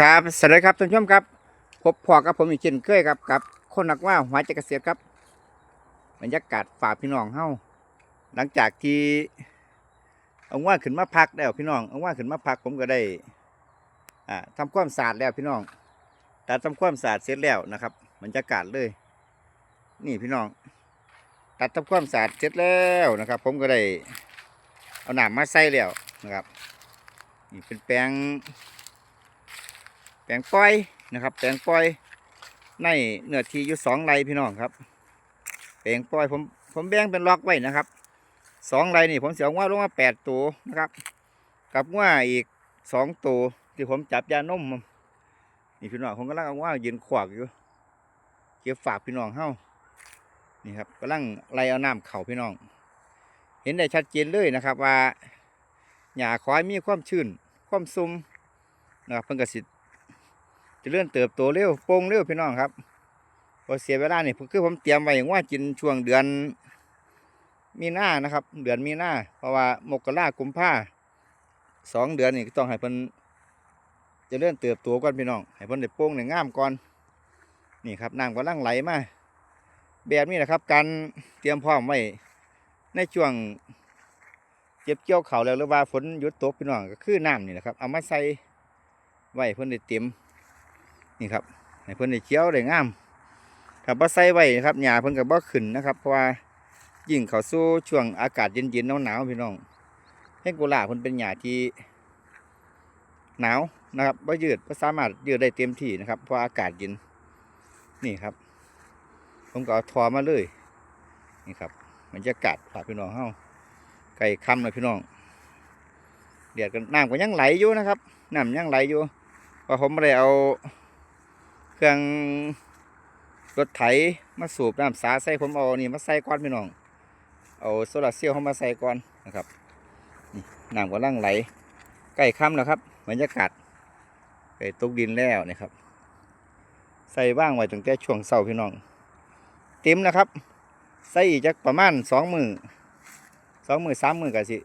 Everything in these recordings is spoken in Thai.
ครับสวัสดีครับท่านผู้ชมครับพบพอกับผมอีกเช่นเคยครับกับ คนนักว่าหัวใจเกษตรครับ บรรยากาศฝากพี่น้องเฮาหลังจากที่เอาว่าขึ้นมาพักแล้วพี่น้องเอาว่าขึ้นมาพักผมก็ได้อ่าทำความสะอาดแล้วพี่น้องตัดทำความสะอาดเสร็จแล้วนะครับบรรยากาศเลย นี่พี่น้อง ตัดทำความสะอาดเสร็จแล้วนะครับ ผมก็ได้เอาหนามมาใส่แล้วนะครับนี่เป็นแปลง แปลงปล่อยนะครับ แปลงปล่อยในเนื้อที่อยู่สองไร่พี่น้องครับ แปลงปล่อยผมผมแบ่งเป็นล็อกไว้นะครับสองไร่นี่ผมเสียงว่าลงมาแปดตัวนะครับ กับว่าอีกสองตัวที่ผมจับยานมมนี่พี่น้องผมกำลังเอาว่ายืนขวากอยู่เก็บฝากพี่น้องเฮ้านี่ครับกำลังไล่เอาน้ำเข่าพี่น้อง เห็นได้ชัดเจนเลยนะครับว่าหญ้าคอยมีความชื้นความซุ่มนะครับเพิ่งกระสิ จะเลื่อนเติบโตเร็วโป่งเร็วพี่น้องครับพอเสียเวลาเนี่ยคือผมเตรียมไว้อย่างว่ากินช่วงเดือนมีนานะครับ เดือนมีนาเพราะว่ามกรากุมภาสองเดือนนี่ก็ต้องให้เพิ่นจะเลื่อนเติบโตก่อนพี่น้องให้เพิ่นได้โป่งได้งามก่อนนี่ครับน้ำกำลังไหลมาแบบนี้นะครับ การเตรียมพร้อมไว้ในช่วงเก็บเกี่ยวเขาแล้วหรือว่าฝนหยุดตกพี่น้องก็คือน้ำนี่นะครับ เอามาใส่ไว้เพิ่นได้เต็ม นี่ครับให้เพิ่นได้เคี้ยวได้งามถ้าบ่ใส่ไว้นะครับหญ้าเพิ่นก็บ่ขึ้นนะครับเพราะว่ายิ่งเขาสู่ช่วงอากาศเย็นๆหนาวๆพี่น้องเฮงโกลาเพิ่นเป็นหญ้าที่หนาวนะครับบ่ยืดบ่สามารถยืดได้เต็มที่นะครับเพราะอากาศเย็นนี่ครับ ผมก็เอาทอมาเลย นี่ครับบรรยากาศฝากพี่น้องเฮาไก่ค่ำเลยพี่น้องเดือดกันน้ำก็ยังไหลอยู่นะครับน้ำยังไหลอยู่เพราะผมไม่ได้เอา เครื่องรถไถมาสูบน้ำสาใส่ผมเอานี่มาใส่ก้อนพี่น้อง เอาโซลาร์เซลล์เข้ามาใส่ก่อนนะครับนี่น้ำกำลังไหลใกล้ค่ำแล้วครับบรรยากาศใกล้ตกดินแล้วนะครับ ใส่ว่างไว้ตั้งแต่ช่วงเช้าพี่น้อง เต็มนะครับ ใส่อีกจักประมาณสองมือสองมือสามมือกันสิ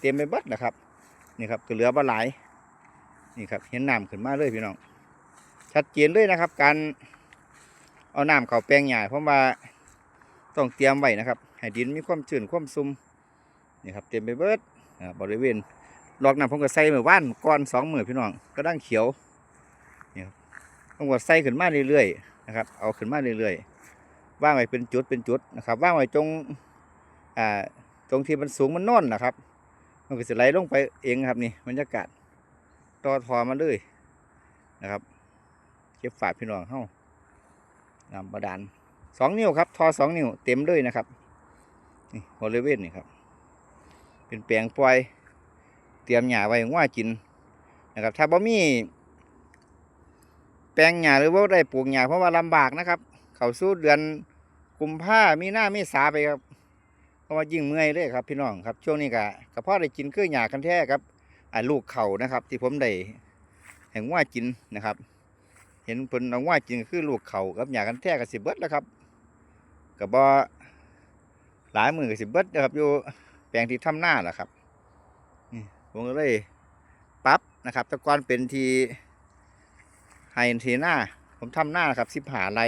เต็มไปเบิดนะครับนี่ครับก็เหลือบ่หลายนี่ครับเห็นน้ำขึ้นมาเลยพี่น้อง ชัดเจนเลยนะครับ การเอาน้ำเขาแปลงใหญ้าเพราะว่าต้องเตรียมไว้นะครับให้ดินมีความชื้นความซุ่มนี่ครับเต็มไปเบิดบริเวณลอกน้ำผมก็ใส่เมื่อว่านก้อนสองหมือพี่น้องก็ดังเขียวนี่ครับผมก็ใส่ขึ้นมาเรื่อยๆนะครับเอาขึ้นมาเรื่อยๆว่างไว้เป็นจุดเป็นจุดนะครับว่างไว้ตรงอ่าตรงที่มันสูงมันน่นนะครับ มันก็จะไหลลงไปเองครับนี่บรรยากาศต่อทอมาเลยนะครับ เก็บฝากพี่น้องเข้าน้ำบาดาลสองนิ้วครับ ทอสองนิ้วเต็มเลยนะครับ นี่บริเวณนี่ครับ เป็นแปลงปล่อย เตรียมหญ้าไว้ว่ากินนะครับ ถ้าบ่มีแปลงหญ้าหรือว่าได้ปลูกหญ้าเพราะว่าลำบากนะครับ เขาสู้เดือนกุมภามีหน้ามีสาไปครับ เพราะว่ายิ่งเมื่อยเลยครับ พี่น้องครับ ช่วงนี้ก็กระเพาะได้กินเครื่องหญ้ากันแท้ครับอ่าลูกเข่านะครับ ที่ผมได้แห่งว่ากินนะครับ เห็นเพิ่นเอาว่ากินคือลูกเขากับหยากันแท้กับสิบเบิดแล้วครับกับบ่หลายหมือกับสิบเบิดนะครับอยู่แปลงที่ทำหน้าแหละครับนี่ผมก็เลยปั๊บนะครับตะกอนเป็นทีไฮทีหน้า ผมทำหน้านะครับสิบหาไร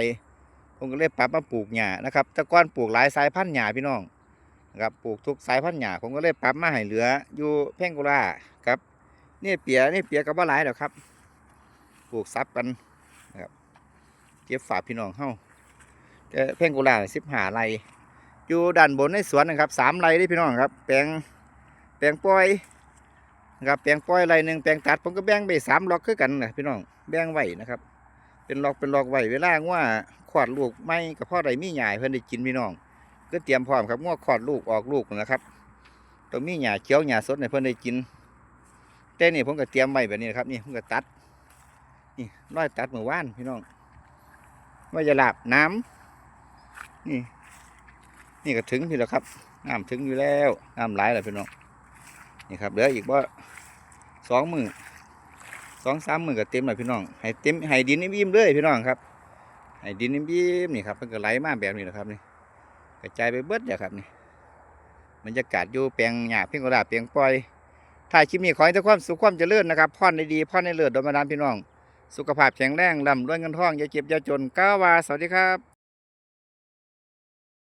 ผมก็เลยปรับมาปลูกหญ้านะครับตะกอนปลูกหลายสายพันธุ์หญ้าพี่น้องนะครับปลูกทุกสายพันธุ์หญ้าผมก็เลยปรับมาให้เหลืออยู่แพงกุราครับนี่เปียนี่เปียกับว่าหลายดอกครับ ปลูกซับกัน เก็บฝากพี่น้องเฮาแต่เพ่งกุหลาบสิบหาไรอยู่ด้านบนในสวนนะครับสามไรได้พี่น้องครับ แปลงแปลงปล่อยนะครับแปลงปล่อยไรหนึ่งแปลงตัดผมก็แบ่งไปสามล็อกคือกันนะพี่น้องแบ่งไว้นะครับ เป็นล็อกเป็นล็อกไว้เวลาว่าขวดลูกไม่กับพ่อใดมีหยาเพื่อนได้กินพี่น้อง ก็เตรียมพร้อมครับง้อขอดลูกออกลูกนะครับต้องมีหยาเขียวหยาสดให้เพื่อนได้กินแต่นี่ผมก็เตรียมไว้แบบนี้นะครับนี่ผมก็ตัดนี่ร้อยตัดเมื่อวานพี่น้อง ว่าจะหลับน้ำนี่ นี่ก็ถึงพี่แล้วครับน้ำถึงอยู่แล้วน้ำไหลแล้วพี่น้องนี่ครับเหลืออีกว่าสองมือสองสามมือก็เต็มแล้วพี่น้องให้เต็มให้ดินนิ่มเลยพี่น้องครับให้ดินนิ่มนี่ครับมันก็ไหลมาแบบนี้แหละครับนี่กระจายไปเบิดเนี่ยครับนี่บรรยากาศอยู่แปลงหญ้าเพียงกระดาษเพียงปล่อยถ่ายคลิปนี้ขอให้ทุกความสุขความเจริญนะครับพ่อนในดีพ่อนในเลิศโดยมาดามพี่น้อง สุขภาพแข็งแรงร่ำรวยเงินทองอย่าเจ็บอย่าจนก้าวาสวัสดีครับ